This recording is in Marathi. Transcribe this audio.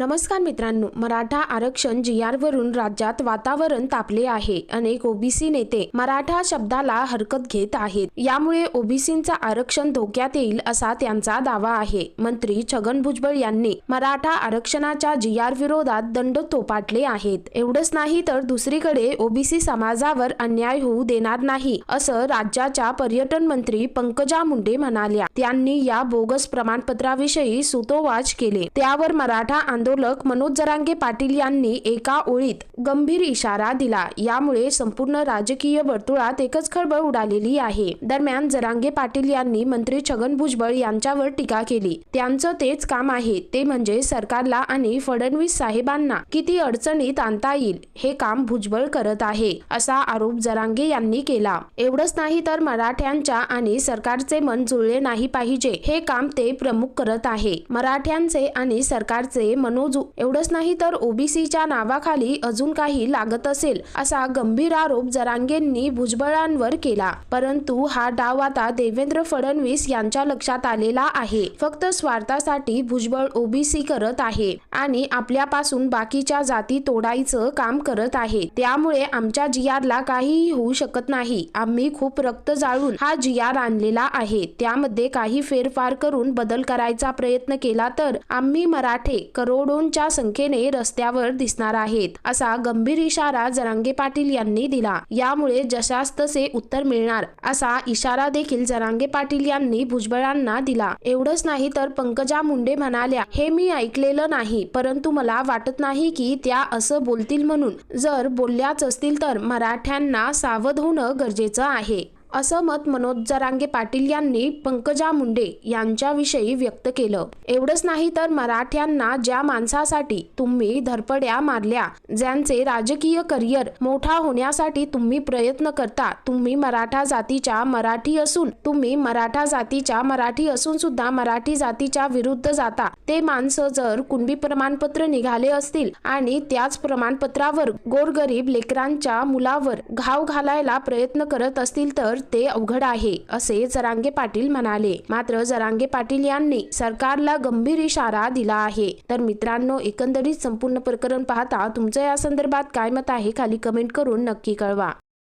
नमस्कार मित्रांनो मराठा आरक्षण जी वरून राज्यात वातावरण तापले आहे. अनेक ओबीसी नेते मराठा शब्दाला हरकत घेत आहेत. यामुळे ओबीसींचा आरक्षण धोक्यात येईल असा त्यांचा दावा आहे. मंत्री छगन भुजबळ यांनी मराठा आरक्षणाच्या जी आर विरोधात दंड थोपाटले आहेत. एवढंच नाही तर दुसरीकडे ओबीसी समाजावर अन्याय होऊ देणार नाही असं राज्याच्या पर्यटन मंत्री पंकजा मुंडे म्हणाल्या. त्यांनी या बोगस प्रमाणपत्राविषयी सुतोवाच केले. त्यावर मराठा आंदोलन आंदोलक मनोज जरांगे पाटील यांनी एका ओळीत गंभीर इशारा दिला. यामुळे संपूर्ण राजकीय वर्तुळात एकच खळबळ उडालेली आहे. दरम्यान जरांगे पाटील यांनी मंत्री छगन भुजबळ यांच्यावर टीका केली. त्यांचं तेच काम आहे. ते म्हणजे सरकारला आणि फडणवीस साहेबांना किती अडचणीत आणता येईल हे काम भुजबळ करत आहे असा आरोप जरांगे यांनी केला. एवढंच नाही तर मराठ्यांच्या आणि सरकारचे मन जुळले नाही पाहिजे. हे काम ते प्रमुख करत आहे. मराठ्यांचे आणि सरकारचे मनोजू एवढंच नाही तर ओबीसीच्या नावाखाली अजून काही लागत असेल असा गंभीर आरोप जरांगेंनी भुजबळांवर केला. परंतु हा डाव आता देवेंद्र फडणवीस यांच्या लक्षात आलेला आहे. फक्त स्वार्थासाठी भुजबळ ओबीसी करत आहे आणि आपल्यापासून बाकीच्या जाती तोडायचं काम करत आहे. त्यामुळे आमच्या जियारला काहीही होऊ शकत नाही. आम्ही खूप रक्त जाळून हा जियार आणलेला आहे. त्यामध्ये काही फेरफार करून बदल करायचा प्रयत्न केला तर आम्ही मराठे करो करोडोंच्या संख्येने रस्त्यावर दिसणार आहेत असा गंभीर इशारा जरांगे पाटील यांनी दिला. यामुळे जशास तसे उत्तर मिळणार असा इशारा देखील जरांगे पाटील यांनी भुजबळांना दिला. एवढंच नाही तर पंकजा मुंडे म्हणाल्या हे मी ऐकलेलं नाही परंतु मला वाटत नाही की त्या असं बोलतील म्हणून. जर बोलल्याच असतील तर मराठ्यांना सावध होणं गरजेचं आहे. असं मत मनोज जरांगे पाटील यांनी पंकजा मुंडे यांच्याविषयी व्यक्त केलं. एवढंच नाही तर मराठ्यांना ज्या माणसासाठी तुम्ही धरपड्या मारल्या ज्यांचे राजकीय करिअर मोठा होण्यासाठी तुम्ही प्रयत्न करता तुम्ही मराठा जातीच्या मराठी असून तुम्ही मराठा जातीच्या मराठी असून सुद्धा मराठी जातीच्या विरुद्ध जाता. ते माणसं जर कुणबी प्रमाणपत्र निघाले असतील आणि त्याच प्रमाणपत्रावर गोरगरीब लेकरांच्या मुलावर घाव घालायला प्रयत्न करत असतील तर ते अवघड आहे असे जरांगे पाटील म्हणाले. मात्र जरांगे पाटील यांनी सरकारला गंभीर इशारा दिला आहे. तर मित्रांनो एकंदरीत संपूर्ण प्रकरण पाहता तुमचं या संदर्भात काय मत आहे खाली कमेंट करून नक्की कळवा.